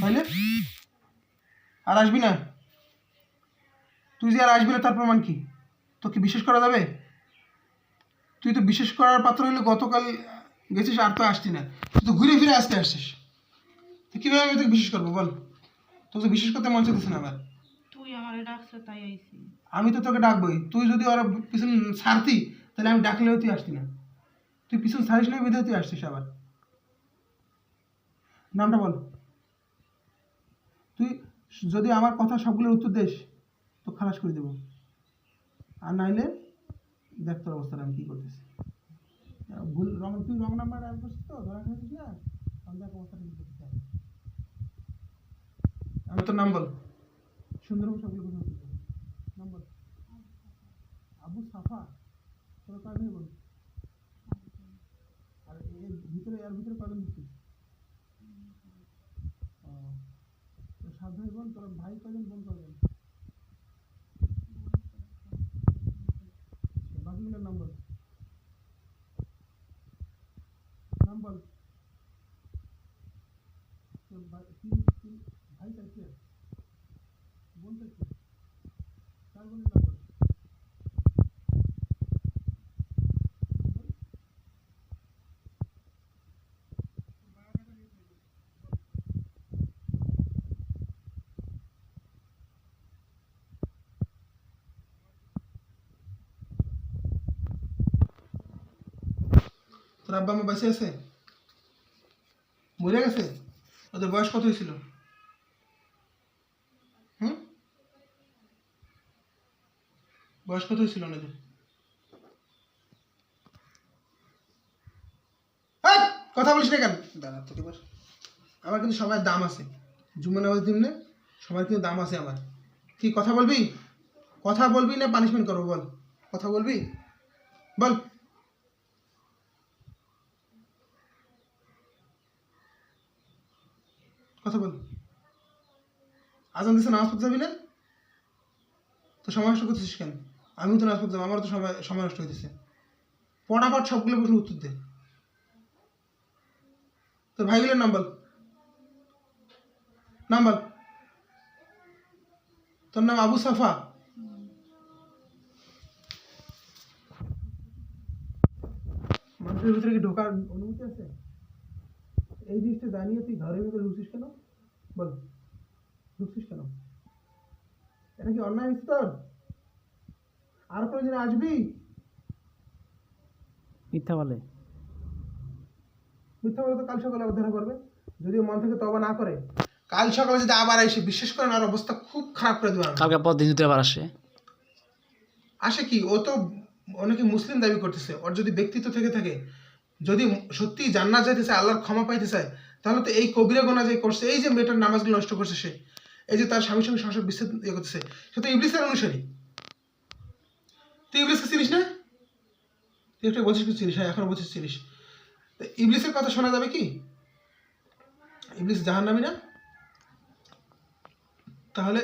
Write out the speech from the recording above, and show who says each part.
Speaker 1: তাইলে? আর আসবি না? তুই যে আর আসবি না তার প্রমাণ কি? তোকে বিশ্বাস করা যাবে? তুই তো বিশ্বাস করার পাত্র হলে গতকাল গেছিস আর তো আসতি না। তুই তো ঘুরে ফিরে আসতে আসছিস। কীভাবে আমি তোকে বিশ্বাস করব বল? তো বিশ্বাস করতে মন চাইতেছে না আমার
Speaker 2: তুই আমারে ডাকছে তাই আইছি।
Speaker 1: আমি তো তোকে ডাকবই। তুই যদি ওরা পিছন ছাড়তি তাহলে আমি ডাকলেও তুই আসতি না। তুই পিছন ছাড়িস না বিধে তুই আসছিস আবার। নামটা বল। তুই যদি আমার কথা সবগুলোর উত্তর দিস, তো খালাস করে দেবো। আর নাইলে দেখ তোর অবস্থাটা আমি কী করতেছি। ভুল, রং, তুই রং নাম্বার অ্যাড করছিস তো? ধরা খেয়েছিস না? আমি দেখ অবস্থাটা কী করতে আমি তোর নাম বল। সুন্দরবন সবগুলো কথা উত্তর দে। নাম বল। আবু সাফা তোর কাজ নেই বল আর এর ভিতরে এর ভিতরে কজন ঢুকছিস ও, তোর সাত ভাই বোন তোর ভাই কজন বোন কজন বাকিগুলোর নাম বল নাম বল তোর ভাই চাইছে? বোন চাইছে? চার বোনের নাম বল তোর আব্বা আমার বেঁচে আছে? মরে গেছে? ওদের বয়স কত হয়েছিল? হুম? বয়স কত হয়েছিল ওনাদের? কথা বলিস না কেন? দাঁড়া, তোকে আমার কিন্তু সবার দাম আছে। জুম্মা নামাজ দিন না, সবার কিন্তু দাম আছে আমার। কি, কথা বলবি? কথা বলবি না পানিশমেন্ট করব বল? কথা বলবি? বল। কথা বল। আজান দিছে, নামাজ পড়তে যাবি না? তো সময় নষ্ট করতেছিস কেন? আমিও তো নামাজ পড়তে যাব, আমারও তো সময় সময় নষ্ট হইতেছে। পড়াপাট সবগুলো প্রশ্ন উত্তর দে। তোর ভাইগুলোর নাম বল। নাম বল। তোর নাম আবু সাফা? মানুষের ভিতরে কি ঢোকার অনুমতি আছে? এই জিনিসটা জানিয়ে তুই ঘরের ভিতরে ঢুকছিস কেন? বল। ঢুকছিস কেন? এটা কি অন্যায় হয়েছে তোর আর কোনোদিন আসবি?
Speaker 3: মিথ্যা বলে।
Speaker 1: মিথ্যা বলে তো কাল সকালে ধরা করবে। যদি মন থেকে তবা না করে। কাল সকালে যদি আবার এসে বিশ্বাস করেন আর অবস্থা খুব খারাপ করে দেবে
Speaker 3: কালকে পর দিন আবার আসে।
Speaker 1: আসে কি? ও তো অনেকে মুসলিম দাবি করতেছে। ওর যদি ব্যক্তিত্ব থেকে থাকে যদি সত্যি জান্নাত যাইতে চায় আল্লাহর ক্ষমা পাইতে চায় তাহলে তো এই কবিরা গোনা যে করছে, এই যে মেয়েটার নামাজগুলো নষ্ট করছে সে, এই যে তার স্বামীর সঙ্গে সংসার বিচ্ছেদ ইয়ে করতেছে, সে তো ইবলিসের অনুসারী। তুই ইবলিসকে চিনিস না? তুই একটা বলছিস চিনিস? হ্যাঁ এখনও বলছিস চিনিস। তো ইবলিসের কথা শোনা যাবে কি? ইবলিস জাহান্নামী না? তাহলে